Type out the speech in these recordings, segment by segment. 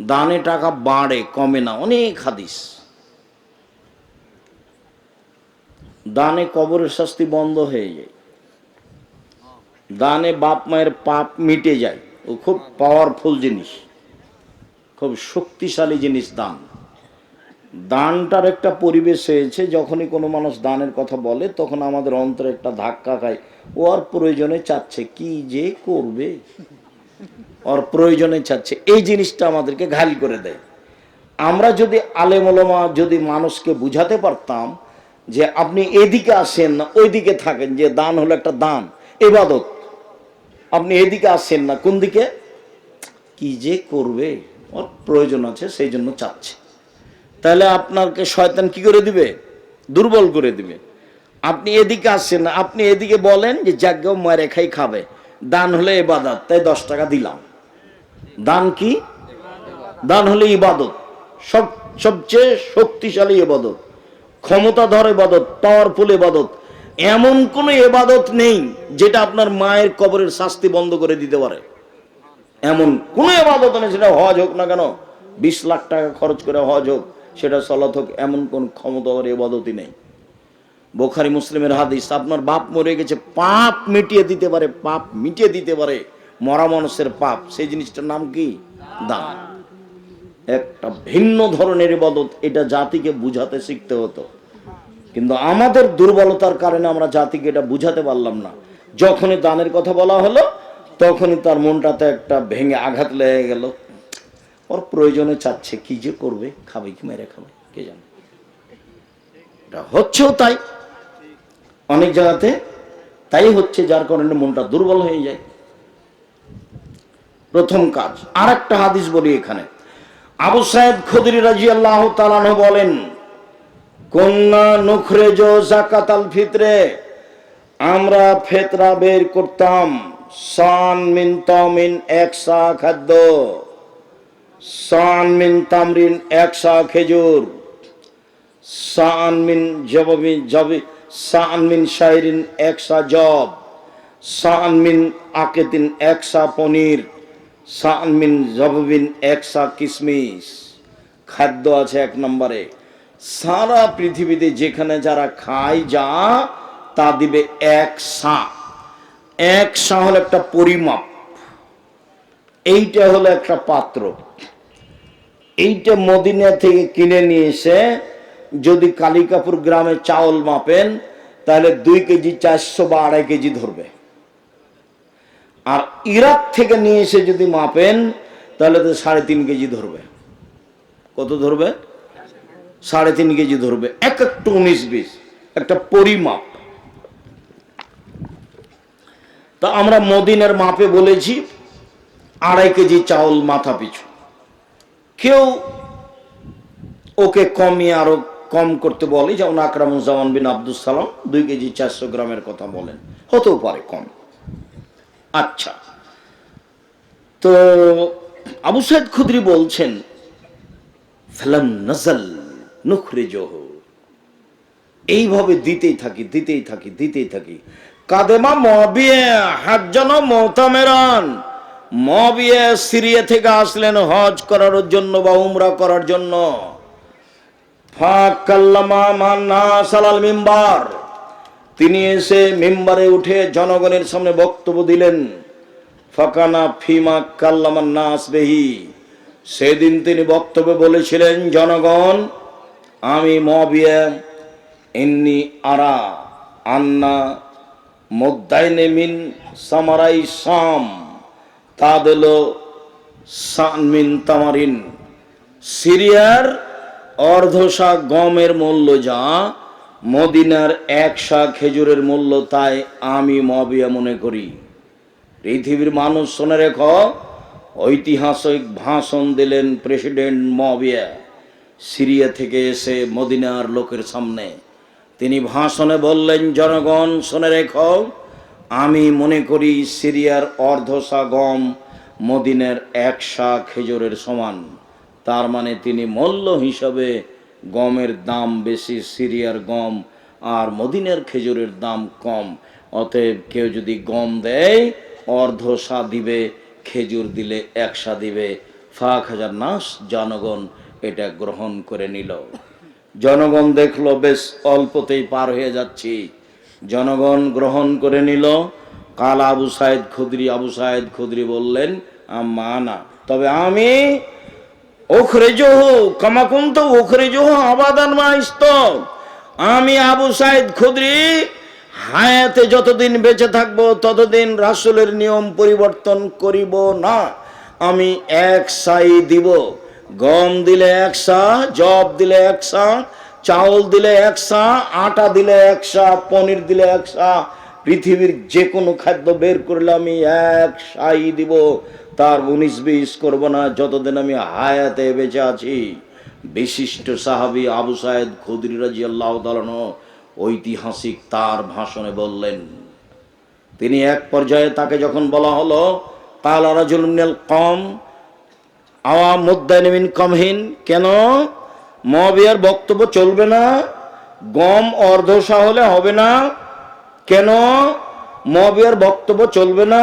দানে টাকা বাড়ে, কমে না। অনেক হাদিস। দানে কবরের শাস্তি বন্ধ হয়ে যায়। দানে বাপ মায়ের পাপ মিটে যায়। ও খুব পাওয়ারফুল জিনিস। খুব শক্তিশালী জিনিস দান। দানটার একটা পরিবেশ হয়েছে, যখনই কোনো মানুষ দানের কথা বলে, তখন আমাদের অন্তরে একটা ধাক্কা খায়। ও আর প্রয়োজনে চাচ্ছে, কি যে করবে? ওর প্রয়োজনে চাচ্ছে। এই জিনিসটা আমাদেরকে ঘাল করে দেয়। আমরা যদি আলেমলমা, যদি মানুষকে বুঝাতে পারতাম যে আপনি এদিকে আসেন না, ওইদিকে থাকেন, যে দান হলো একটা দান, এবাদত। আপনি এদিকে আসেন না, কোন দিকে? কি যে করবে? ওর প্রয়োজন আছে, সেই জন্য চাচ্ছে। তাহলে আপনাকে শয়তান কি করে দিবে? দুর্বল করে দিবে। আপনি এদিকে আসছেন না, আপনি এদিকে বলেন যে যাজ্ঞ মারে খাই খাবে। দান হলে এবাদত, তাই দশ টাকা দিলাম। দান কি? দান হলে ইবাদত। সব সবচেয়ে শক্তিশালী এবাদত ক্ষমতাধর এবাদত পাওয়ারফুল এবাদত এমন কোন এবাদত নেই যেটা আপনার মায়ের কবরের শাস্তি বন্ধ করে দিতে পারে। এমন কোন এবাদত নেই সেটা হজ হোক না কেন, বিশ লাখ টাকা খরচ করে হজ হোক, সেটা সলাত হোক, এমন কোন ক্ষমতাধর এবাদতই নেই। বোখারি মুসলিমের হাদিস, আপনার বাপ মরে গেছে, পাপ মিটিয়ে দিতে পারে, পাপ মিটিয়ে দিতে পারে। মরা মানুষের পাপ, সেই জিনিসটার নাম কি? দান। একটা ভিন্ন ধরনের ইবাদত, এটা জাতিকে বুঝাতে শিখতে হতো। কিন্তু আমাদের দুর্বলতার কারণে আমরা জাতিকে এটা বুঝাতে পারলাম না। যখনই দানের কথা বলা হলো, তখনই তার মনটাতে একটা ভেঙে আঘাত লেগে গেল। ওর প্রয়োজনে চাচ্ছে, কি যে করবে? খাবে কি, মেরে খাবে? কে জানে? এটা হচ্ছেও তাই। অনেক জায়গাতে তাই হচ্ছে, যার কারণে মনটা দুর্বল হয়ে যায়। প্রথম কাজ। আর একটা হাদিস বলি এখানে। আবু সাহেব খুদরি রাজি আল্লাহ তালানো বলেন কন্যা নুখরে জো জাকাত আল ফিতরে। আমরা ফেতরা বের করতাম, সান মিন তামিন একসা খাদ্য, সান মিন তামরিন একসা খেজুর, সান মিন জবমিন জবি, সান মিন শাইরিন একসা জব, সান মিন আকেতিন একসা পনির। সান মিন জববিন একসা কিসমিস। খাদ্য আছে এক নম্বরে। সারা পৃথিবীতে যেখানে যারা খায় যা, তা দিবে এক সা। এক সা হলো একটা পরিমাপ। এইটা হলো একটা পাত্র। এইটা মদিনা থেকে কিনে নিয়ে এসে যদি কালিকাপুর গ্রামে চাউল মাপেন, তাহলে দুই কেজি চারশো বা আড়াই কেজি ধরবে। আর ইরাক থেকে নিয়ে এসে যদি মাপেন, তাহলে তো সাড়ে তিন কেজি ধরবে। কত ধরবে? সাড়ে তিন কেজি ধরবে। এক একটা উনিশ বিশ একটা পরিমাপ। তা আমরা মদিনের মাপে বলেছি, আড়াই কেজি চাউল মাথা পিছু। কেউ ওকে কমিয়ে আরও কম করতে বলে, যেমন আকরামুজ্জামান বিন আব্দুল সালাম, দুই কেজি চারশো গ্রামের কথা বলেন। হতেও পারে কম। আচ্ছা। তো আবু সাইদ খুদরি বলছেন, ফেলাম নজল নুখরে জহ এইভাবে দিতেই থাকি দিতেই থাকি দিতেই থাকি। কাদেমা মবিয়ে হাজ্জান মোতামেরান। মবিয়ে সিরিয়া থেকে আসলেন হজ করার জন্য বা উমরা করার জন্য। ফাকাল্লামা মান্না সালাল মিম্বার। তিনি এসে মেম্বারে উঠে জনগণের সামনে বক্তব্য দিলেন, ফাকানা ফিমা কাল্লামান নাস বেহি। সেদিন তিনি বক্তব্যে বলেছিলেন, জনগণ, আমি আরা আন্না মোদ্দাইনে মিন সামারাই সাম, তাদেল সান মিন তামারিন। সিরিয়ার অর্ধশা গমের মূল্য যা মদিনার একশা খেজুরের মূল্য তাই আমি মবিয়া মনে করি। পৃথিবীর মানুষ শোনে রেখ, ঐতিহাসিক ভাষণ দিলেন প্রেসিডেন্ট মবিয়া। সিরিয়া থেকে এসে মদিনার লোকের সামনে তিনি ভাষণে বললেন, জনগণ, শোনে রেখ, আমি মনে করি সিরিয়ার অর্ধশা গম মদিনের একশা খেজুরের সমান। তার মানে তিনি মূল্য হিসাবে গমের দাম বেশি, সিরিয়ার গম আর মদিনের খেজুরের দাম কম। অতএব কেউ যদি গম দেয়, অর্ধ সা দিবে, খেজুর দিলে একসা দিবে। ফাঁক হাজার নাস জনগণ এটা গ্রহণ করে নিল। জনগণ দেখল, বেশ অল্পতেই পার হয়ে যাচ্ছি। জনগণ গ্রহণ করে নিল। কাল আবু সাহেদ খুদরি, আবু সাইদ খুদরি বললেন মানা তবে আমি ওখরে জহু কামাকুন্ত ওখরে জহু আবাদান মাইস্ত আমি আবু সাইদ খুদরি, হায়াতে যতদিন বেঁচে থাকব, ততদিন রাসূলের নিয়ম পরিবর্তন করিব না। আমি এক সাই দিব। গম দিলে একসা জব দিলে একসা চাউল দিলে একসা আটা দিলে একসা পনির দিলে একসা পৃথিবীর যে কোনো খাদ্য বের করলে আমি এক সাই দিব। তার উনিশ বিশ করব না, যতদিন আমি হায়াতে বেঁচে আছি। বিশিষ্ট সাহাবি আবু সাহেদ খুদরি রাজি আল্লাহ ঐতিহাসিক তার ভাষণে বললেন, তিনি এক পর্যায়ে তাকে যখন বলা হলো কালা রাজুল কম আওয়া মুদ্দানিমিন কমহীন কেন? মবিয়ার বক্তব্য চলবে না, গম অর্ধসা হলে হবে না, কেন? মবিয়ার বক্তব্য চলবে না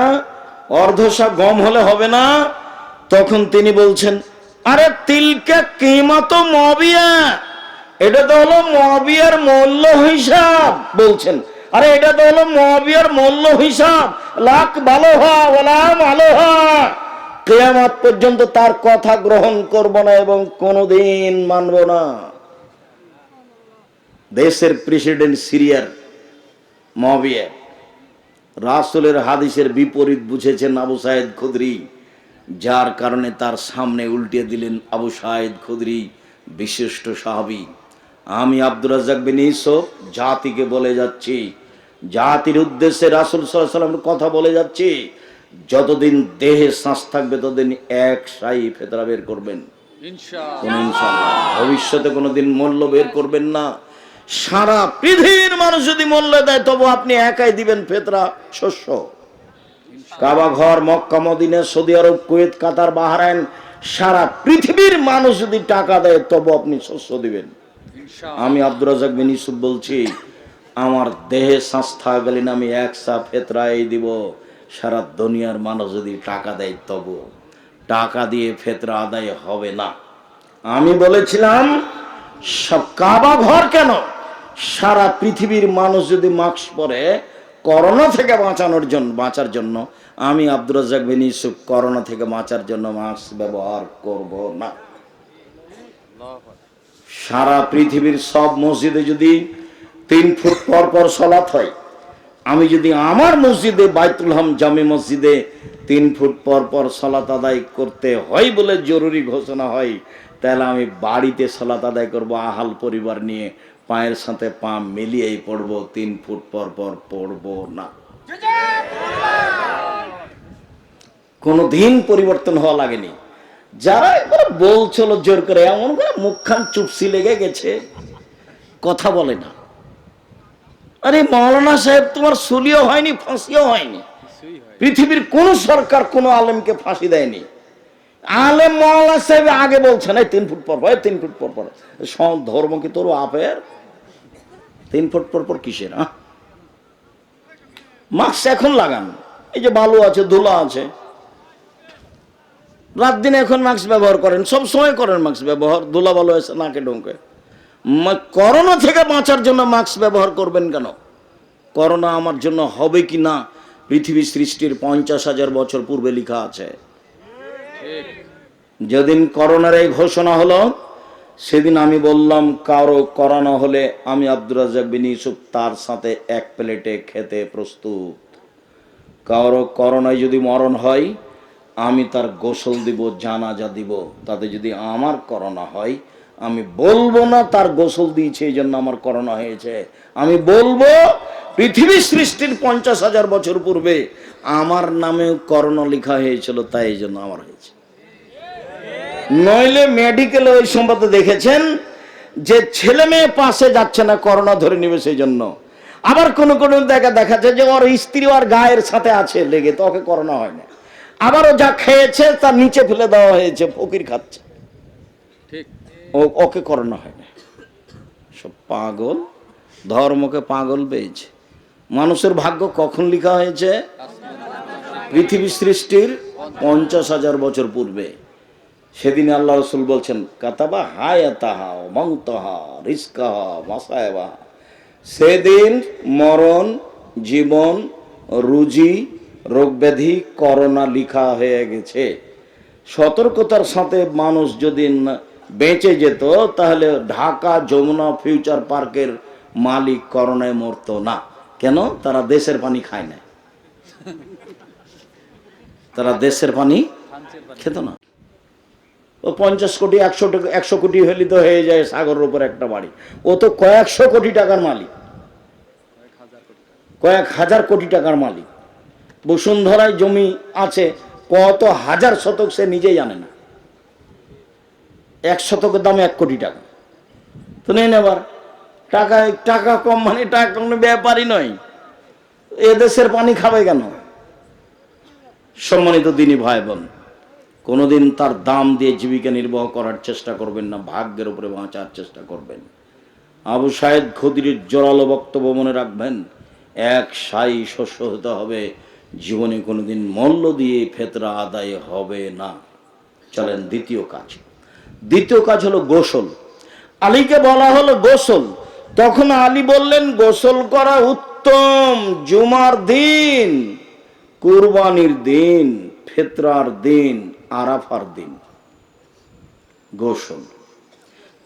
অর্ধসা গম হলে হবে না। তখন তিনি বলছেন, আরে তিলকে কিমাত মবিয়া? এটা তো হলো মবিয়ার মূল্য হিসাব, বলছেন। আরে এটা তো হলো মবিয়ার মূল্য হিসাব। লাখ ভালো ভালো হওয়া কেয়ামত পর্যন্ত তার কথা গ্রহণ করব না এবং কোনোদিন মানব না। দেশের প্রেসিডেন্ট সিরিয়ার মবিয়া। রাসুলের হাদিসের বিপরীত বুঝেছেন আবু সাহেদ খুদরি যার কারণে তার সামনে উল্টে দিলেন আবু সাহেদ খুদরি বিশিষ্ট সাহাবি। আমি আব্দুর রাজাক বিন ইসব জাতিকে বলে যাচ্ছি। জাতির উদ্দেশ্যে রাসুল সাল্লামের কথা বলে যাচ্ছি। যতদিন দেহে শ্বাস থাকবে ততদিন এক সাই ফেতরা বের করবেন। ভবিষ্যতে কোনোদিন মূল্য বের করবেন না। সারা পৃথিবীর মানুষ যদি মূল্য দেয় তবু আপনি একাই দিবেন ফেতরা শস্য। কাবা ঘর Mecca Medina Saudi Arab Kuwait Qatar Bahrain সারা পৃথিবীর মানুষ যদি টাকা দেয় তবু আপনি শস্য দিবেন। আমি আব্দুর রাজাক বিন ইউসুফ বলছি আমার দেহে শ্বাস থাকলেন আমি এক সা ফেতরাই দিব। সারা দুনিয়ার মানুষ যদি টাকা দেয় তবু। টাকা দিয়ে ফেতরা আদায় হবে না। আমি বলেছিলাম কাবা ঘর কেন? সারা পৃথিবীর মানুষ যদি মাস্ক পরে করোনা থেকে বাঁচানোর জন্য বাঁচার জন্য, আমি আব্দুর রাজাক বিন ইউসুফ করোনা থেকে বাঁচার জন্য মাস্ক ব্যবহার করব না। সারা পৃথিবীর সব মসজিদে যদি তিন ফুট পর পর সলাৎ হয়, আমি যদি আমার মসজিদে বাইতুল হাম জামে মসজিদে তিন ফুট পর পর সলাত আদায় করতে হয় বলে জরুরি ঘোষণা হয় তাহলে আমি বাড়িতে সলাত আদায় করব আহাল পরিবার নিয়ে পায়ের সাথে পা মিলিয়েই পড়ব তিন ফুট পর পর পড়ব না। কোনো দিন পরিবর্তন হওয়া লাগেনি। যারা এবারে বলছিল জোর করে এমন করে মুখখান চুপসি লেগে গেছে কথা বলে না। আরে মৌলানা সাহেব তোমার সুলিও হয়নি। ফাঁসিও হয়নি। পৃথিবীর কোন সরকার কোন আলেমকে ফাঁসি দেয়নি। আলেম মৌলানা সাহেব আগে বলছেন এই তিন ফুট পর পর তিন ফুট পর পর। ধর্ম কি তোর আপের তিন ফুট পর পর কিসের হ্যাঁ মাস্ক এখন লাগান। এই যে বালু আছে, ধুলা আছে। রাত দিন এখন মাস্ক ব্যবহার করেন, সব সময় করেন মাস্ক ব্যবহার, ধুলা বালু এসে নাকে ডোঁকে করোনা থেকে বাঁচার জন্য মাস্ক ব্যবহার করবেন কেন? করোনা আমার জন্য হবে কি না? পৃথিবী সৃষ্টির পঞ্চাশ হাজার বছর পূর্বে লেখা আছে। যেদিন করোনার এই ঘোষণা হলো, সেদিন আমি বললাম, কারও করোনা হলে আমি আব্দুর রাজাক বিন ইউসুফ তার সাথে এক প্লেটে খেতে প্রস্তুত। কারও করোনায় যদি মরণ হয়, আমি তার গোসল দিব, জানাজা দিব। তাতে যদি আমার করোনা হয়, আমি বলব না তার গোসল দিয়েছে, এই জন্য আমার করোনা হয়েছে। আমি বলব, পৃথিবী সৃষ্টির পঞ্চাশ হাজার বছর পূর্বে আমার নামেও করোনা লেখা হয়েছিল, তাই এই জন্য আমার হয়েছে। নইলে মেডিকেলে ওই সম্পর্কে দেখেছেন যে ছেলে মেয়ে পাশে যাচ্ছে না করোনা ধরে নিবে সেই জন্য। আবার কোন কোন দেখা দেখা যায় যে ওর স্ত্রী ওর গায়ের সাথে আছে লেগে তো ওকে করোনা হয় না। আবারও যা খেয়েছে তার নিচে ফেলে দেওয়া হয়েছে ফকির খাচ্ছে। ওকে করোনা হয় না। সব পাগল ধর্মকে পাগল পেয়েছে মানুষের ভাগ্য কখন লেখা হয়েছে? পৃথিবী সৃষ্টির পঞ্চাশ হাজার বছর পূর্বে। সেদিন আল্লাহ রসুল বলছেন, কাতাবা হায় তাহা মংতহা রিস্কাহা মাসায়বা। সেদিন মরণ, জীবন, রুজি, রোগব্যাধি, করোনা লিখা হয়ে গেছে। সতর্কতার সাথে মানুষ যদি বেঁচে যেত, তাহলে ঢাকা যমুনা ফিউচার পার্কের মালিক করোনায় মরতো না। কেন? তারা দেশের পানি খায় না। তারা দেশের পানি খেত না। ও পঞ্চাশ কোটি, একশো একশো কোটি হলে তো হয়ে যায় সাগরের উপর একটা বাড়ি। ও তো কয়েকশো কোটি টাকার মালিক। কয়েক হাজার কোটি টাকার মালিক। বসুন্ধরায় জমি আছে, কত হাজার শতক সে নিজেই জানে না। এক শতকের দাম এক কোটি টাকা। তো নেই নেবার টাকা টাকা কম মানে টাকা কোনো ব্যাপারই নয়। এদেশের পানি খাবে কেন? সম্মানিত দিনী ভাই বোন কোনোদিন তার দাম দিয়ে জীবিকা নির্বাহ করার চেষ্টা করবেন না, ভাগ্যের উপরে বাঁচার চেষ্টা করবেন। আবু সাহেদ খদির জোরালো বক্তব্য মনে রাখবেন, এক সাই শস্য হতে হবে, জীবনে কোনোদিন মূল্য দিয়ে ফেতরা আদায় হবে না। চলেন দ্বিতীয় কাজ। দ্বিতীয় কাজ হলো গোসল। আলীকে বলা হলো গোসল। তখন আলী বললেন, গোসল করা উত্তম, জুমার দিন, কুরবানির দিন, ফেতরার দিন। আরাফার দিন। গোসল।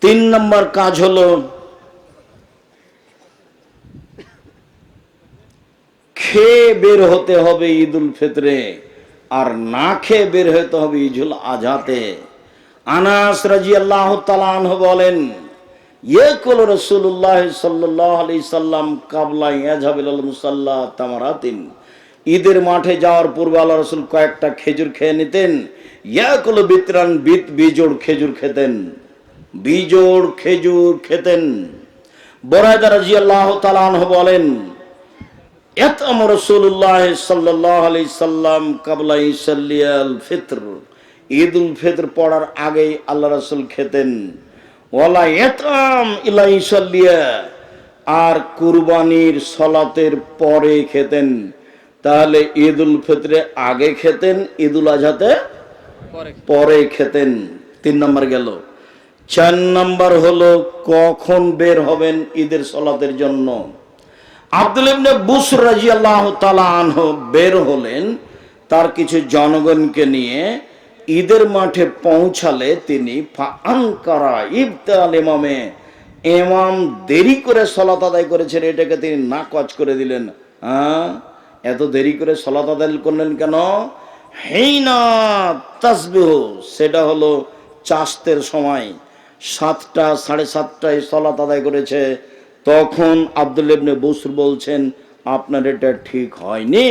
তিন নম্বর কাজ হলো খেয়ে বের হতে হবে ঈদ উল ফিতরে আর না খেয়ে বের হতে হবে ঈদুল আজহাতে। আনাস রাজি আল্লাহ তালাহ বলেন, ইয়েকুল রসুল্লাহ সাল্লাহ আলি সাল্লাম কাবলা ইয়াজহাবিল মুসাল্লাহ তামারাতিন। ঈদের মাঠে যাওয়ার পূর্বে আল্লাহ রসুল কয়েকটা খেজুর খেয়ে নিতেন ইয়াকুল বিতরান বিত বিজোড় খেজুর খেতেন। বিজোড় খেজুর খেতেন। বরায়দা রাজি আল্লাহ তালাহ বলেন, এত এতম রসুল্লাহ সাল্লাহ আলি সাল্লাম কাবলা ইসাল্লিয়াল ফিত্র। ঈদ উল ফিত্র পড়ার আগেই আল্লাহ রসুল খেতেন। ওয়ালা এতম ইলা ইসাল্লিয়া। আর কুরবানির সলাতের পরে খেতেন। তাহলে ঈদ উল ফিত্রে আগে খেতেন ঈদ উল আজহাতে পরে। খেতেন, তিন নম্বর গেল। চার নম্বর হলো কখন বের হবেন ঈদের সলাতের জন্য? আব্দুল ইবনে রাদিয়াল্লাহু তাআলা আনহু বের হলেন তার কিছু জনগণকে নিয়ে ঈদের মাঠে পৌঁছালে তিনি ইমামে, ইমাম দেরি করে সলাত আদায় করেছেন, এটাকে তিনি নাকচ করে দিলেন। হ্যাঁ এত দেরি করে সলাত আদায় করলেন কেন? হেইনা তাসবিহ, সেটা হলো চাস্তের সময় সাতটা, সাড়ে সাতটায় সলাত আদায় করেছে। তখন আব্দুল ইবনে বসুর বলছেন, আপনার এটা ঠিক হয়নি।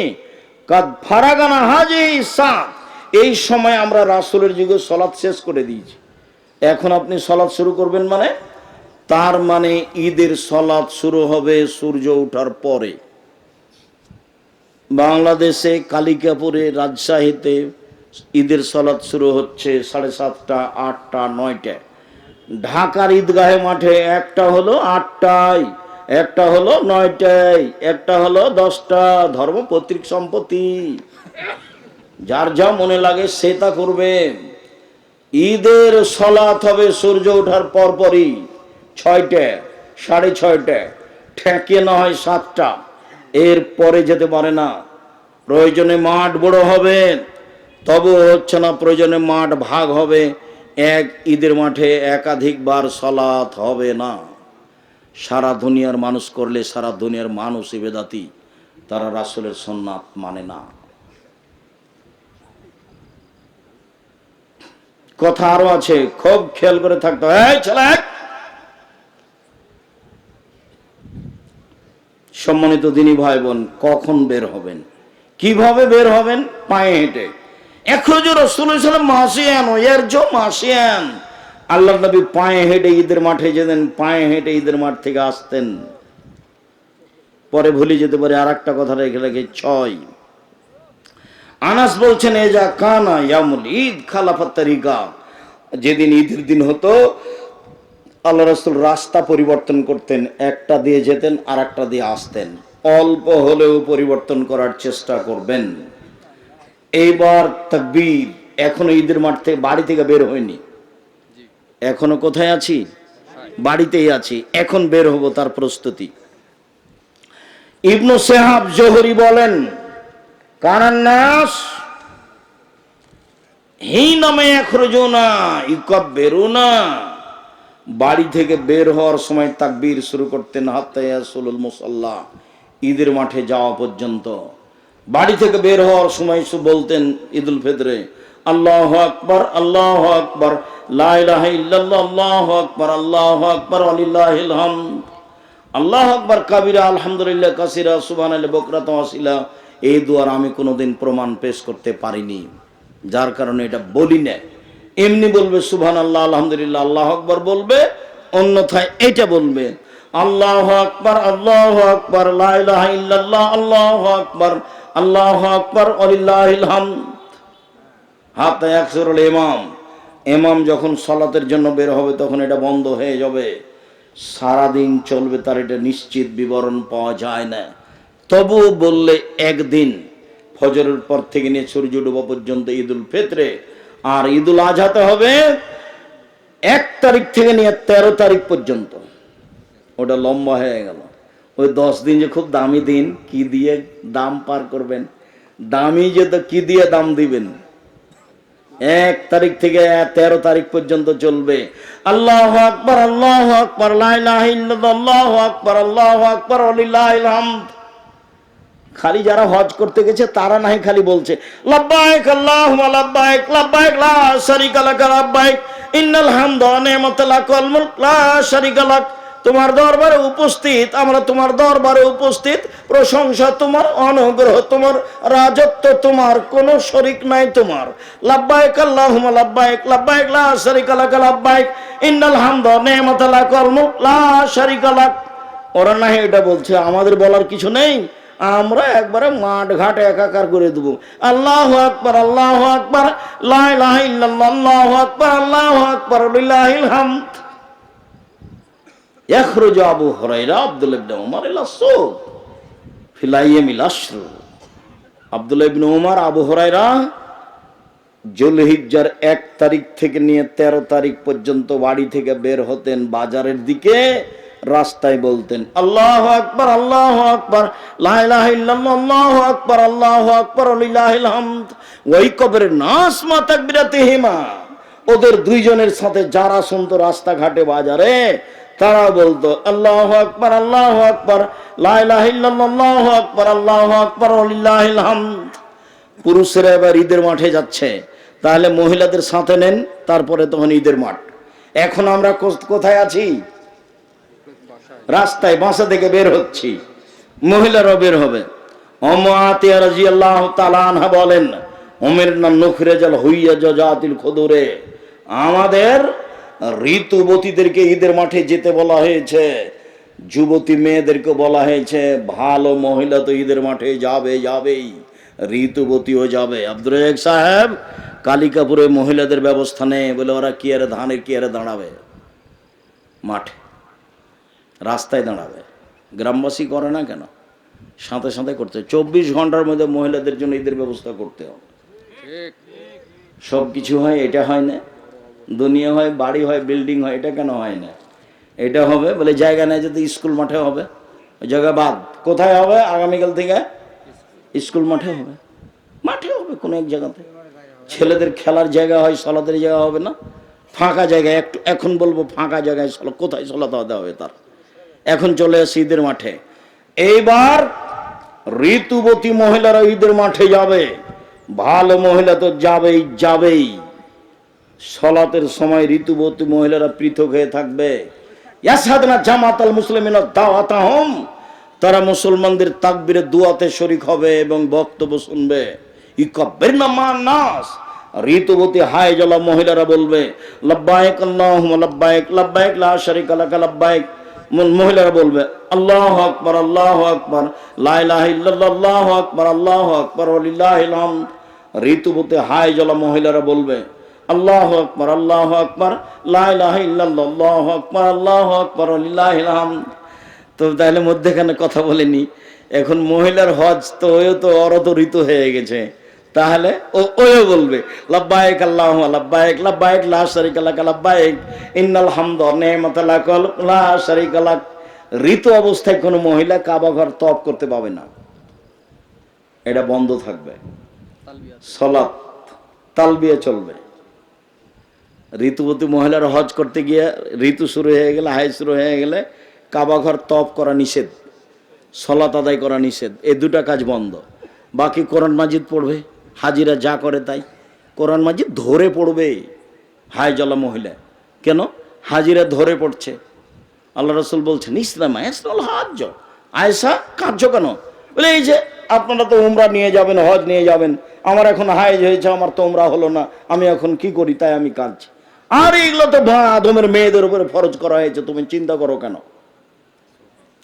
কাদ ফারাগানা হাজি সাত এই সময় আমরা রাসূলের যুগে সলাৎ শেষ করে দিয়েছি। এখন আপনি সলাৎ শুরু করবেন মানে? তার মানে ঈদের সলাৎ শুরু হবে সূর্য ওঠার পরে। বাংলাদেশে কালিকাপুরে রাজশাহীতে ঈদের সলাদ শুরু হচ্ছে সাড়ে সাতটা, আটটা নয়টায় ঢাকার ঈদগাহে মাঠে একটা হলো আটটায়, একটা হলো নয়টায়, একটা হলো দশটা। ধর্ম পৈতৃক সম্পত্তি। যার যা মনে লাগে সে তা করবে। ঈদের সলাৎ হবে সূর্য ওঠার পরপরই ছয়টা সাড়ে ছয়টা ঠেকে না হয় সাতটা। এর পরে যেতে পারে না। প্রয়োজনে মাঠ বড় হবে তবু হচ্ছে না প্রয়োজনে মাঠ ভাগ হবে। এক ঈদের মাঠে একাধিকবার সলাৎ হবে না। সারা দুনিয়ার মানুষ করলে সারা দুনিয়ার মানুষ বেদাতি তারা রাসূলের সন্ন্যাত মানে না। কথা আরও আছে খুব খেয়াল করে থাকতে হয় ছেলে, সম্মানিত দিনী ভাই বোন, কখন বের হবেন? কীভাবে বের হবেন? পায়ে হেঁটে। এখনও রসুল মাসিয়ান এর জো মাসিয়ান আল্লাহ নবী পায়ে হেঁটে ঈদের মাঠে যেতেন, পায়ে হেঁটে ঈদের মাঠ থেকে আসতেন। পরে ভুলে যেতে পারে আর একটা কথা রেখে রেখে ছয়। আনাস বলছেন, এ যা কানা ইয়ামুল ঈদ খালাফাত তারিকা। যেদিন ঈদের দিন হতো আল্লাহ রসুল রাস্তা পরিবর্তন করতেন একটা দিয়ে যেতেন আর একটা দিয়ে আসতেন। অল্প হলেও পরিবর্তন করার চেষ্টা করবেন। এইবার তাকবীর এখনও ঈদের মাঠ থেকে বাড়ি থেকে বের হয়নি। এখনও কোথায় আছি? বাড়িতেই আছি। এখন বের হব তার প্রস্তুতি। ইবনু সেহাব জোহরি বলেন কানান্নাস হি নামে এখরজো না ইকব বেরো না বাড়ি থেকে বের হওয়ার সময় তাকবীর শুরু করতেন হাত্তায়াসুলুল মুসাল্লা, ঈদের মাঠে যাওয়া পর্যন্ত। বাড়ি থেকে বের হওয়ার সময় সু বলতেন, ঈদুল ফিতরে, আল্লাহ আকবর আল্লাহ আকবর আল্লাহু আকবর আল্লাহু আকবর, ওয়ালিল্লাহিল হামদ। আল্লাহ আকবর, কাবিরা, আলহামদুলিল্লাহ, কাসিরা সুবান বকরাত ওয়াসিলা এই দুয়ার আমি কোনোদিন প্রমাণ পেশ করতে পারিনি। যার কারণে এটা বলি না এমনি বলবে সুবহান আল্লাহ আলহামদুলিল্লাহ, আল্লাহ আকবর বলবে, অন্যথায় এটা বলবে, আল্লাহ আকবর আল্লাহ আকবর, লা ইলাহা ইল্লাল্লাহ, আল্লাহ আকবর আল্লাহ আকবর, ওয়ালিল্লাহিল হামদ। হাত একসরল ইমাম। ইমাম যখন সলাতের জন্য বের হবে, তখন এটা বন্ধ হয়ে যাবে। সারাদিন চলবে, তার এটা নিশ্চিত বিবরণ পাওয়া যায় না। তবু বললে একদিন, ফজরের পর থেকে নিয়ে সূর্য ডুবা পর্যন্ত ঈদুল ফিতরে আর ঈদুল আজহাতে হবে এক তারিখ থেকে নিয়ে তেরো তারিখ পর্যন্ত। ওটা লম্বা হয়ে গেল। ওই দশ দিন যে খুব দামি দিন, কি দিয়ে দাম পার করবেন? দামি যে তো কি দিয়ে দাম দিবেন? এক তারিখ থেকে তেরো তারিখ পর্যন্ত চলবে। আল্লাহ আকবর আল্লাহ আকবর আল্লাহ আকবর আল্লাহ আকবর হামদ। খালি যারা হজ করতে গেছে, তারা নাই খালি বলছে, লাব্বাইক আল্লাহুম্মা, লাব্বাইক লাব্বাইক, লা শারিকা লাক, লাব্বাইক, ইন্নাল হামদা ওয়া নি'মাতা লাকাল মুলক, লা শারিকা লাক। তোমার দরবারে উপস্থিত, আমরা তোমার দরবারে উপস্থিত, প্রশংসা তোমার, অনুগ্রহ তোমার, রাজত্ব তোমার, কোনো শরিক নাই তোমার। লাব্বাইক আল্লাহুম্মা, লাব্বাইক লাব্বাইক, লা শারিকা লাক, লাব্বাইক, ইন্নাল হামদা ওয়া নি'মাতা লাকাল মুলক, লা শারিকা লাক। ওরা না এটা বলছে, আমাদের বলার কিছু নেই। আমরা একবারে মাঠ ঘাট একাকার করে দেবো আল্লাহ আকবর আল্লাহ আকবর আল্লাহ আকবর আল্লাহ আকবর হামদ يخرج أبو هريرة عبد الله بن عمر إلى السوق في الأيام العشر عبد الله بن عمر আবু হরাইরা জুলহিজ্জার এক তারিখ থেকে নিয়ে তেরো তারিখ পর্যন্ত বাড়ি থেকে বের হতেন বাজারের দিকে রাস্তায় বলতেন, আল্লাহ আকবর আল্লাহ আকবর আল্লাহ আকবর আল্লাহ আকবর ওই কবরের নাস মা তাকবিরাতে হেমা ওদের দুইজনের সাথে যারা শুনতো রাস্তাঘাটে বাজারে, তারা বলতো, আল্লাহ আকবর আল্লাহ আকবর আল্লাহ আকবর আল্লাহ আকবর পুরুষেরা এবার ঈদের মাঠে যাচ্ছে। তাহলে মহিলাদের সাথে নেন, তারপরে তখন ঈদের মাঠ। এখন আমরা কোথায় আছি? রাস্তায় বাসা থেকে বের হচ্ছি। মহিলারাও বের হবে। অমাতিয়া রাজি আল্লাহ তালানহা বলেন ওমের নাম নখরে হইয়া জাতিল খদরে। আমাদের ঋতুবতীদেরকে ঈদের মাঠে যেতে বলা হয়েছে। যুবতী মেয়েদেরকে বলা হয়েছে, ভালো মহিলা তো ঈদের মাঠে যাবে, যাবেই। ঋতুবতীও যাবে। রাজাক সাহেব কালিকাপুরে মহিলাদের ব্যবস্থা নেই বলে ওরা কি আরে ধানের কি আরে দাঁড়াবে? মাঠে। রাস্তায় দাঁড়াবে। গ্রামবাসী করে না কেন? সাথে সাঁতে করতে চব্বিশ ঘণ্টার মধ্যে মহিলাদের জন্য ঈদের ব্যবস্থা করতে হবে। সব কিছু হয়, এটা হয় না। দুনিয়া হয়, বাড়ি হয়, বিল্ডিং হয়, এটা কেন হয় না? এটা হবে বলে জায়গা নেই যদি স্কুল মাঠে হবে। জায়গা বাদ। কোথায় হবে? আগামীকাল থেকে স্কুল মাঠে হবে। মাঠে হবে কোনো এক জায়গাতে। ছেলেদের খেলার জায়গা হয়, সলাতের জায়গা হবে না। ফাঁকা জায়গায় একটু এখন বলব ফাঁকা জায়গায় সলা কোথায় সলাতে হবে তার? এখন চলে আসে ঈদের মাঠে। এইবার ঋতুবতী মহিলারা ঈদের মাঠে যাবে। ভালো মহিলা তো যাবেই যাবেই। সলাতের সময় ঋতুবতী মহিলারা পৃথক হয়ে থাকবে। ইয়াসাদনা দাওয়াতাহম। তারা মুসলমানদের তাকবিরে দুয়াতে শরিক হবে এবং বক্তব্য শুনবে। না নাস ঋতুবতী হায় জলা মহিলারা বলবে লব্বাইক আল্লাহুম্মা লব্বাইক লব্বাইক লা শারিকা লাকা লব্বাইক ম- মহিলারা বলবে, আল্লাহ আকবার আল্লাহ আকবার, লা ইলাহা ইল্লাল্লাহ আকবার, আল্লাহু আকবার হামদ ঋতুবতী হায় জলা মহিলারা বলবে, আল্লাহ আকবর আল্লাহ আকবর লাহ আল্লাহ আকবর আল্লাহ আকবর হাম তো তাহলে মধ্যেখানে কথা বলেনি, এখন মহিলার হজ তো ওই তো অরত ঋতু হয়ে গেছে। তাহলে ও ওও বলবে লাব্বাইক আল্লাহ লাব্বাইক লাব্বাইক লা শারিকা লাক লাব্বাইক ইন্নাল হামদ নি'মাতা লাক, লা শারিকা লাক। ঋতু অবস্থায় কোনো মহিলা কাবা ঘর তপ করতে পাবে না। এটা বন্ধ থাকবে। সলাৎ, তালবিয়া চলবে। ঋতুবতী মহিলার হজ করতে গিয়ে ঋতু শুরু হয়ে গেলে হাই শুরু হয়ে গেলে কাবা ঘর তপ করা নিষেধ। সলাত আদায় করা নিষেধ। এই দুটা কাজ বন্ধ। বাকি কোরআন মাজিদ পড়বে। হাজিরা যা করে তাই। কোরআন মাজিদ ধরে পড়বে। হাই জলা মহিলা। কেন? হাজিরা ধরে পড়ছে। আল্লাহ রসুল বলছেন, ইসলাম ইসলাম হাজ আয়সা কার্য কেন? বলে, এই যে আপনারা তো উমরা নিয়ে যাবেন, হজ নিয়ে যাবেন। আমার এখন হাইজ হয়েছে, আমার তো উমরা হলো না। আমি এখন কি করি? তাই আমি কাঁদছি। আর এগুলো তো আদমের মেয়েদের উপরে ফরজ করা হয়েছে, তুমি চিন্তা করো কেন?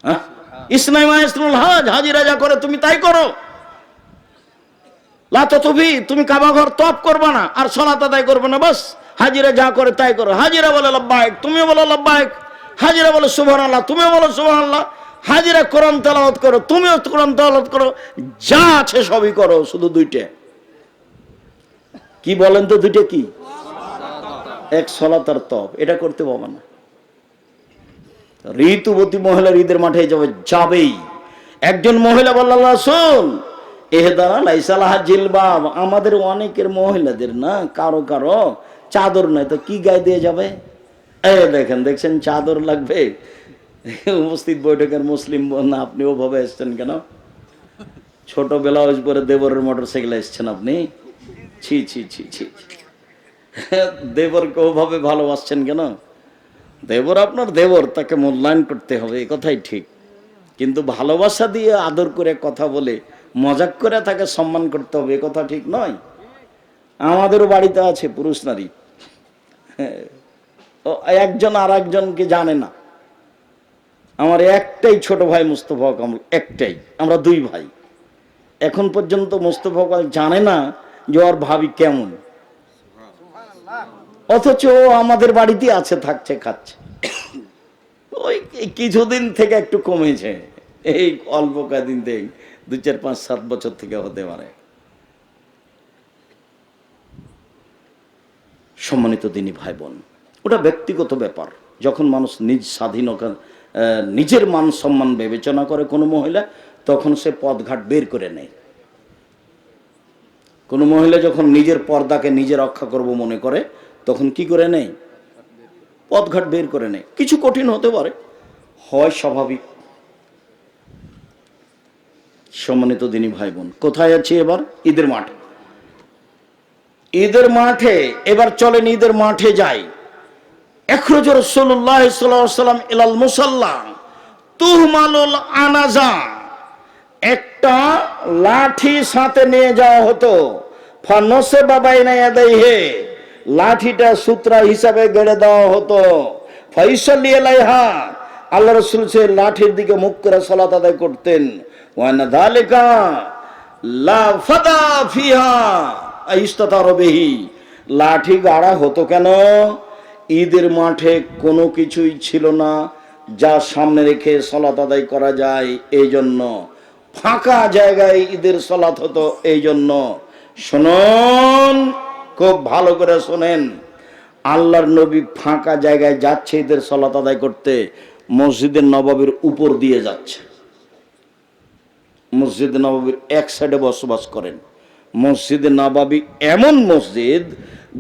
হ্যাঁ? ইসলাম ইসলাম হাজ হাজিরা যা করে তুমি তাই করো। লাতবি তুমি কাবা ঘর তপ করবে না, আর সলাত আদায় করবে না, বাস। হাজিরা যা করে তাই করো। হাজিরা বলে লব্বায়ক, তুমিও বলো লব্বায়ক। হাজিরা বলে সুবহান আল্লাহ তুমিও বলো সুবহান আল্লাহ হাজিরা কোরআন তেলাওয়াত করো, তুমিও কোরআন তেলাওয়াত করো। যা আছে সবই করো, শুধু দুইটা। কি বলেন তো দুইটা কি? এক সলাত আর তপ, এটা করতে পারবে না। ঋতুবতী মহিলা ঈদের মাঠে যাবে যাবেই। একজন মহিলা বলল শোন জিলবাব। আমাদের অনেকের মহিলাদের না, কারও কারও চাদর নয় তো কি গায়ে দিয়ে যাবে? এ দেখেন, দেখছেন চাদর লাগবে? উপস্থিত বৈঠকের মুসলিম না আপনি ওভাবে এসছেন কেন? ছোট ব্লাউজ পরে দেবরের মোটর সাইকেলে এসছেন আপনি? ছি ছি ছি ছি। দেবরকে ওভাবে ভালোবাসছেন কেন? দেবর আপনার দেবর, তাকে মূল্যায়ন করতে হবে, এ কথাই ঠিক। কিন্তু ভালোবাসা দিয়ে আদর করে কথা বলে মজাক করে তাকে সম্মান করতে হবে কথা ঠিক নয়। আমাদেরও বাড়িতে আছে পুরুষ নারী। একজন আর একজনকে জানে না। আমার একটাই ছোট ভাই মুস্তফা কামল, একটাই। আমরা দুই ভাই। এখন পর্যন্ত মুস্তফা কামাল জানে না যে ওর ভাবি কেমন। অথচ আমাদের বাড়িতে আছে, থাকছে, খাচ্ছে। ওই কিছুদিন থেকে একটু কমেছে। এই অল্প কদিন থেকে। দু চার পাঁচ সাত বছর থেকে হতে পারে। সম্মানিত দিনী ভাই বোন ওটা ব্যক্তিগত ব্যাপার। যখন মানুষ নিজ স্বাধীনতা নিজের মান সম্মান বিবেচনা করে কোনো মহিলা, তখন সে পদঘাট বের করে নেয়। কোনো মহিলা যখন নিজের পর্দাকে নিজে রক্ষা করব মনে করে, তখন কি করে নেয়? পথঘাট বের করে নেয়। কিছু কঠিন হতে পারে। হয় স্বাভাবিক সম্মানিত দিনী ভাই বোন কোথায় আছি এবার? ঈদের মাঠে। ঈদের মাঠে, এবার চলেন ঈদের মাঠে যাই। এখরজ তুহমালুল আনাজা, একটা লাঠি সাথে নিয়ে যাওয়া হতো। ফানসে বাবাই নাই হে লাঠিটা সূত্রা হিসাবে গেড়ে দেওয়া হতো। ফৈসলি এলাইহা আল্লাহ রসুল সে লাঠির দিকে মুখ করে সলাত আদায় করতেন। ফিহা ইস্তাতারবিহি লাঠি গাড়া হতো কেন? ঈদের মাঠে কোনো কিছুই ছিল না, যা সামনে রেখে সলাত আদায় করা যায় এই জন্য ফাঁকা জায়গায় ঈদের সলাত হতো এই জন্য শুনুন, খুব ভালো করে শোনেন। আল্লাহর নবী ফাঁকা জায়গায় যাচ্ছে ঈদের সলাত আদায় করতে, মসজিদের নবাবের উপর দিয়ে যাচ্ছে। মসজিদ নবাবির এক সাইডে বসবাস করেন। মসজিদে নবাবি এমন মসজিদ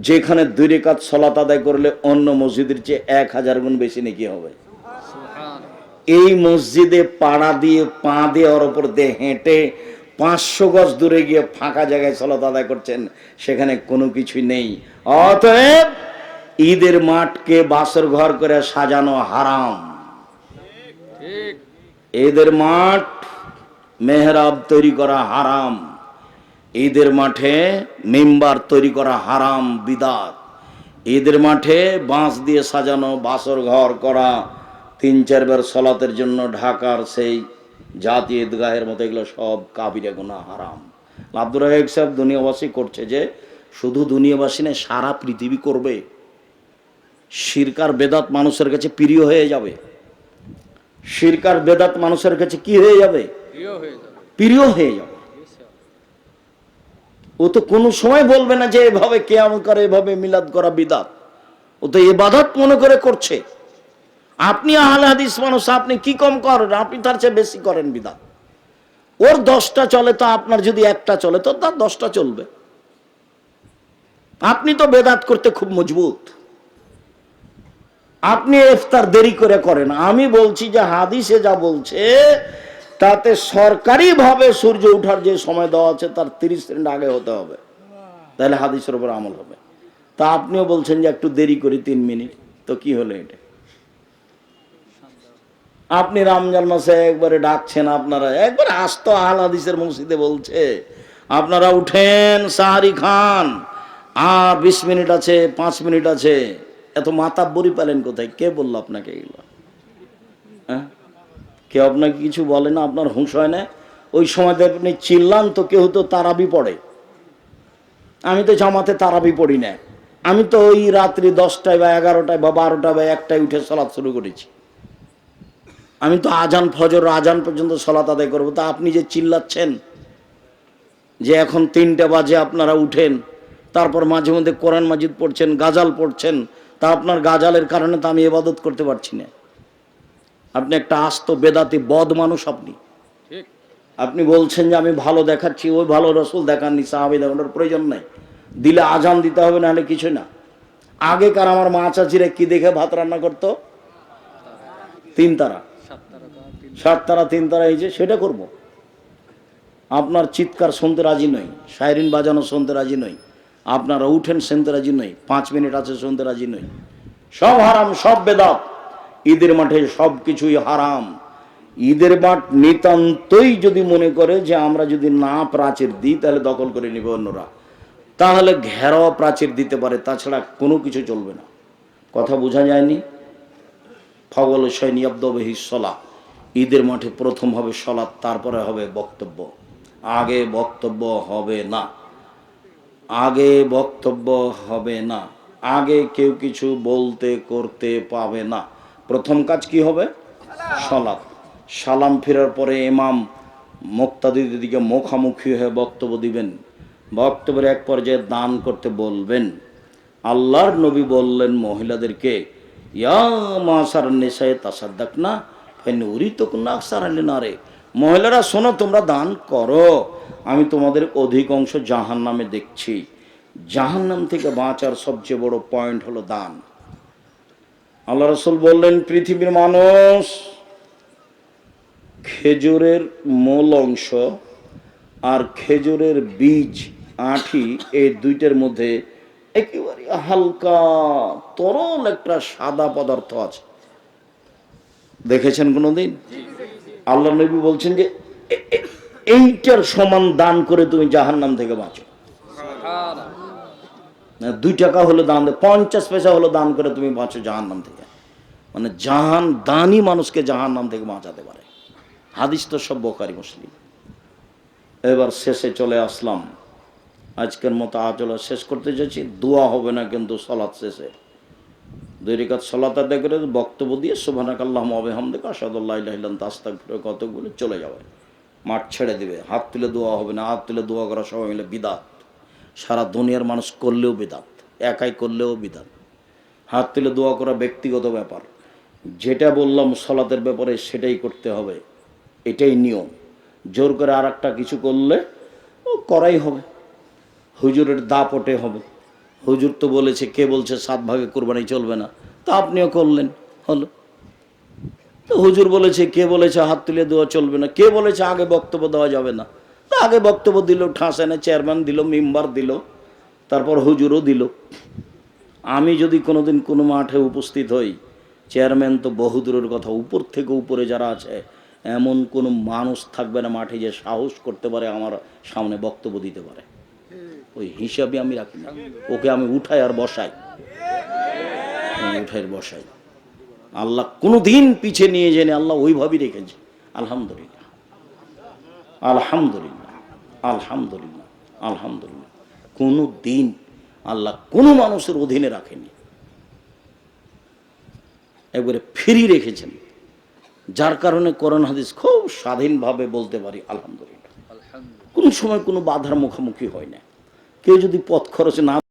যেখানে দুই রেখাত সলাত আদায় করলে অন্য মসজিদের চেয়ে এক হাজার গুণ বেশি নাকি হবে। এই মসজিদে পাড়া দিয়ে পা দেওয়ার ওপর দিয়ে হেঁটে পাঁচশো গজ দূরে গিয়ে ফাঁকা জায়গায় সলাত আদায় করছেন সেখানে কোনো কিছুই নেই। অতএব ঈদের মাঠকে বাসর ঘর করে সাজানো হারাম। ঈদের মাঠ মেহরাব তৈরি করা হারাম। ঈদের মাঠে মেম্বার তৈরি করা হারাম বিদাত। ঈদের মাঠে বাঁশ দিয়ে সাজানো বাসর ঘর করা, তিন চারবার সলাতের জন্য ঢাকার সেই জাতি ঈদগাহের মতো এগুলো সব কাবিরে গুণা হারাম। আব্দুর রাহেক সাহেব দুনিয়াবাসী করছে যে, শুধু দুনিয়াবাসী নয়, সারা পৃথিবী করবে। শিরকার বেদাত মানুষের কাছে প্রিয় হয়ে যাবে। শিরকার বেদাত মানুষের কাছে কি হয়ে যাবে? প্রিয় হয়ে যাবে। ও তো কোনো সময় বলবে না যে এভাবে কেয়াম করে, এভাবে মিলাদ করা বিদাত। ও তো এবাদত মনে করে করছে। আপনি আহলে হাদিস মানুষ, আপনি কি কম করেন? আপনি তার চেয়ে বেশি করেন বিদাত। ওর দশটা চলে তো আপনার যদি একটা চলে, তো তার দশটা চলবে। আপনি তো বেদাত করতে খুব মজবুত। আপনি ইফতার দেরি করে করেন। আমি বলছি যে হাদিসে যা বলছে তাতে সরকারি ভাবে সূর্য ওঠার যে সময় দেওয়া আছে, তার তিরিশ মিনিট আগে হতে হবে। তাহলে হাদিসের উপর আমল হবে। তা আপনিও বলছেন যে একটু দেরি করি, তিন মিনিট। তো কি হলো এটা? আপনি রমজান মাসে একবারে ডাকছেন আপনারা। একবারে আস্ত আহল হাদিসের মসজিদে বলছে, আপনারা উঠেন সাহারি খান। আর বিশ মিনিট আছে, পাঁচ মিনিট আছে। এত বড়ি পেলেন কোথায়? কে বলল আপনাকে এগুলো? হ্যাঁ? কেউ আপনাকে কিছু বলে না, আপনার হুঁশ হয় না। ওই সময়তে আপনি চিল্লান তো, কেউ তো তারাবি পড়ে। আমি তো জামাতে তারাবি পড়ি না। আমি তো ওই রাত্রি দশটায় বা এগারোটায় বা বারোটায় বা একটায় উঠে সলাৎ শুরু করেছি। আমি তো আজান ফজর, আজান পর্যন্ত সলাত আদায় করব। তা আপনি যে চিল্লাচ্ছেন, যে এখন তিনটে বাজে আপনারা উঠেন, তারপর মাঝে মধ্যে কোরআন মাজিদ পড়ছেন, গাজাল পড়ছেন, তা আপনার গাজালের কারণে তো আমি এবাদত করতে পারছি না। আপনি একটা আস্ত বেদাতি বদ মানুষ আপনি। আপনি বলছেন যে আমি ভালো দেখাচ্ছি ওই ভালো রসুল দেখাননি সাহাবি দেখানোর প্রয়োজন নাই। দিলে আজান দিতে হবে নাহলে কিছু না। আগেকার আমার মা চাচিরা কি দেখে ভাত রান্না করতো? তিন তারা। সাত তারা তিন তারা এই যে সেটা করব। আপনার চিৎকার শুনতে রাজি নই সাইরিন বাজানো শুনতে রাজি নই আপনারা উঠেন শুনতে রাজি নই পাঁচ মিনিট আছে শুনতে রাজি নই। সব হারাম সব বেদাত। ঈদের মাঠে সব কিছুই হারাম। ঈদের মাঠ নিতান্তই যদি মনে করে যে আমরা যদি না প্রাচীর দিই, তাহলে দখল করে নিবে অন্যরা। তাহলে ঘেরাও প্রাচীর দিতে পারে, তাছাড়া কোনো কিছু চলবে না। কথা বোঝা যায়নি? ফগল সৈনিয়াব্দবহি সলা ঈদের মাঠে প্রথম হবে সলাৎ, তারপরে হবে বক্তব্য। আগে বক্তব্য হবে না। আগে বক্তব্য হবে না। আগে কেউ কিছু বলতে, করতে পাবে না। প্রথম কাজ কি হবে? সলাৎ সালাম ফেরার পরে ইমাম মুক্তাদিদের দিকে মুখামুখি হয়ে বক্তব্য দিবেন। বক্তব্যের এক পর্যায়ে দান করতে বলবেন। আল্লাহর নবী বললেন মহিলাদেরকে না না রে মহিলারা, শোনো, তোমরা দান করো। আমি তোমাদের অধিকাংশ জাহান নামে দেখছি। জাহান নাম থেকে বাঁচার সবচেয়ে বড় পয়েন্ট হলো দান। আল্লাহ রসুল বললেন, পৃথিবীর মানুষ খেজুরের মূল অংশ আর খেজুরের বীজ, আঠি, এই দুইটার মধ্যে একেবারে হালকা, তরল একটা সাদা পদার্থ আছে। দেখেছেন কোনোদিন? আল্লাহ নবী বলছেন যে এইটার সমান দান করে তুমি জাহান নাম থেকে বাঁচো। দুই টাকা হলো দান পঞ্চাশ পয়সা হলো দান করে তুমি বাঁচো জাহান নাম থেকে। মানে জাহান দানই মানুষকে জাহান নাম থেকে বাঁচাতে পারে। হাদিস তো সব বোকারি মুসলিম। এবার শেষে চলে আসলাম। আজকের মতো আচলা শেষ করতে যাচ্ছি। দোয়া হবে না কিন্তু সলাৎ শেষে। দুই রেখাত সলাত আদায় করে বক্তব্য দিয়ে সুবানাক আল্লাহ আবেহামদেক আসাদুল্লাহ তাস্তাক ফিরে কতগুলো চলে যাবে। মাঠ ছেড়ে দিবে। হাত তুলে দোয়া হবে না। হাত তুলে দোয়া করা সবাই মিলে বিদাত। সারা দুনিয়ার মানুষ করলেও বিদাত, একাই করলেও বিদাত। হাত তুলে দোয়া করা ব্যক্তিগত ব্যাপার। যেটা বললাম সলাতের ব্যাপারে সেটাই করতে হবে। এটাই নিয়ম। জোর করে আর একটা কিছু করলে ও করাই হবে। হুজুরের দাপটে হবে। হুজুর তো বলেছে, কে বলছে সাত ভাগে কোরবানি চলবে না? তা আপনিও করলেন। হলো। তো হুজুর বলেছে, কে বলেছে হাত তুলে দেওয়া চলবে না? কে বলেছে আগে বক্তব্য দেওয়া যাবে না? তা আগে বক্তব্য দিল ঠাঁসানে চেয়ারম্যান দিল মেম্বার দিল, তারপর হুজুরও দিল। আমি যদি কোনোদিন কোনো মাঠে উপস্থিত হই চেয়ারম্যান তো বহুদূরের কথা, উপর থেকে উপরে যারা আছে, এমন কোনো মানুষ থাকবে না মাঠে যে সাহস করতে পারে, আমার সামনে বক্তব্য দিতে পারে। ওই হিসাবে আমি রাখি না। ওকে আমি উঠাই আর বসাই। উঠাই বসাই। আল্লাহ কোনো দিন পিছিয়ে নিয়ে জেনে আল্লাহ ওইভাবেই রেখেছে। আলহামদুলিল্লাহ। আলহামদুলিল্লাহ। আলহামদুলিল্লাহ আলহামদুলিল্লাহ। কোনো দিন আল্লাহ কোনো মানুষের অধীনে রাখেনি। একবারে ফিরি রেখেছেন। যার কারণে করোনা হাদিস খুব স্বাধীনভাবে বলতে পারি, আলহামদুলিল্লাহ। কোন সময় কোনো বাধার মুখোমুখি হয় না। কেউ যদি পথ খরচ না